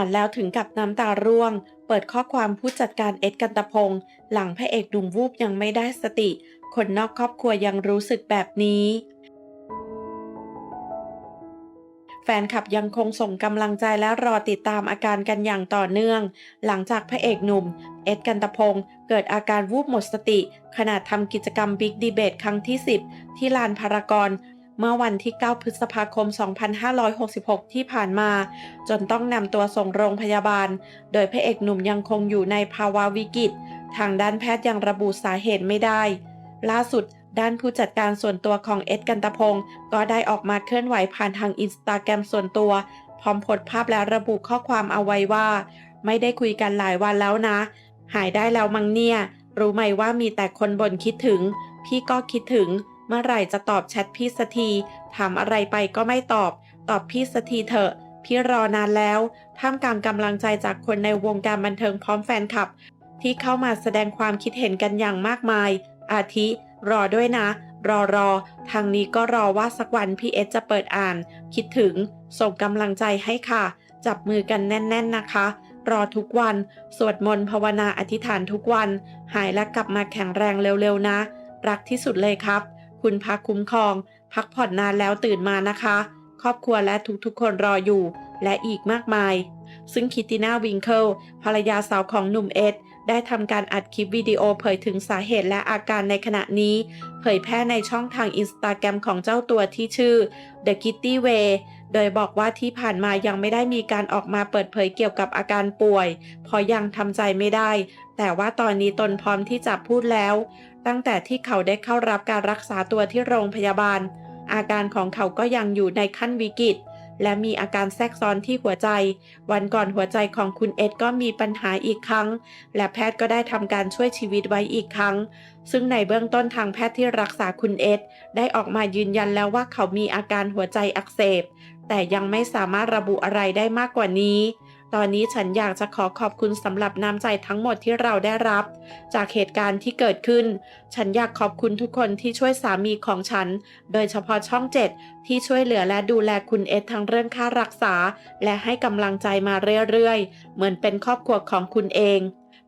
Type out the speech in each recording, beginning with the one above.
อ่านแล้วถึงกับน้ำตาร่วง เปิดข้อความผู้จัดการเอ็ดกันตพงศ์หลังพระเอกหนุ่มวูบยังไม่ได้สติ คนนอกครอบครัวยังรู้สึกแบบนี้แฟนคลับยังคงส่งกำลังใจและรอติดตามอาการกันอย่างต่อเนื่อง หลังจากพระเอกหนุ่ม เอ็ดกันตพงศ์เกิดอาการวูบหมดสติ ขณะทำกิจกรรมบิ๊กดีเบตครั้งที่ 10 ที่ลานพารากอน เมื่อวันที่ 9 พฤษภาคม 2566 ที่ผ่านมา จนต้องนำตัวส่งโรงพยาบาล โดยพระเอกหนุ่มยังคงอยู่ในภาวะวิกฤต ทางด้านแพทย์ยังระบุสาเหตุไม่ได้ ล่าสุดด้านผู้จัดการส่วนตัวของเอ็ดกันตพงศ์ก็ได้ออกมาเคลื่อนไหวผ่านทางอินสตาแกรมส่วนตัว พร้อมโพสต์ภาพและระบุข้อความเอาไว้ว่า ไม่ได้คุยกันหลายวันแล้วนะ หายได้แล้วมั้งเนี่ย รู้ไหมว่ามีแต่คนบ่นคิดถึง พี่ก็คิดถึง เมื่อไหร่จะตอบแชทพี่สักที ถามอะไรไปก็ไม่ตอบ ตอบพี่สักทีเถอะ พี่รอนานแล้ว ท่ามกลางกำลังใจจากคนในวงการบันเทิงพร้อมแฟนคลับ ที่เข้ามาแสดงความคิดเห็นกันอย่างมากมาย อาทิ รอด้วยนะ รอรอ ทางนี้ก็รอว่าสักวันพี่เอสจะเปิดอ่าน คิดถึง ส่งกำลังใจให้ค่ะ จับมือกันแน่น ๆนะคะรอทุกวัน สวดมนต์ภาวนาอธิษฐานทุกวัน หายและกลับมาแข็งแรงเร็วๆนะ รักที่สุดเลยครับ คุณพักคุ้มครอง พักผ่อนนานแล้วตื่นมานะคะ ครอบครัวและทุกๆคนรออยู่ และอีกมากมาย ซึ่งคิตติน่าวิงเคิลภรรยาสาวของหนุ่มเอ็ด ได้ทำการอัดคลิปวิดีโอเผยถึงสาเหตุและอาการในขณะนี้ เผยแพร่ในช่องทางอินสตาแกรมของเจ้าตัวที่ชื่อ The Kitty Way โดยบอกว่าที่ผ่านมายังไม่ได้มีการออกมาเปิดเผยเกี่ยวกับอาการป่วย เพราะยังทำใจไม่ได้ แต่ว่าตอนนี้ตนพร้อมที่จะพูดแล้ว ตั้งแต่ที่เขาได้เข้ารับการรักษาตัวที่โรงพยาบาล อาการของเขาก็ยังอยู่ในขั้นวิกฤต และมีอาการแทรกซ้อนที่หัวใจ วันก่อนหัวใจของคุณเอ็ดก็มีปัญหาอีกครั้ง และแพทย์ก็ได้ทำการช่วยชีวิตไว้อีกครั้ง ซึ่งในเบื้องต้นทางแพทย์ที่รักษาคุณเอ็ดได้ออกมายืนยันแล้วว่าเขามีอาการหัวใจอักเสบ แต่ยังไม่สามารถระบุอะไรได้มากกว่านี้ ตอนนี้ฉันอยากจะขอขอบคุณสำหรับน้ำใจทั้งหมดที่เราได้รับ จากเหตุการณ์ที่เกิดขึ้น ฉันอยากขอบคุณทุกคนที่ช่วยสามีของฉัน โดยเฉพาะช่องเจ็ดที่ช่วยเหลือและดูแลคุณเอ็ดทั้งเรื่องค่ารักษา และให้กำลังใจมาเรื่อยๆ เหมือนเป็นครอบครัวของคุณเอง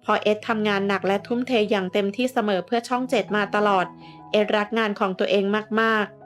พอเอ็ดทำงานหนักและทุ่มเทอย่างเต็มที่เสมอเพื่อช่องเจ็ดมาตลอด เอ็ดรักงานของตัวเองมากๆ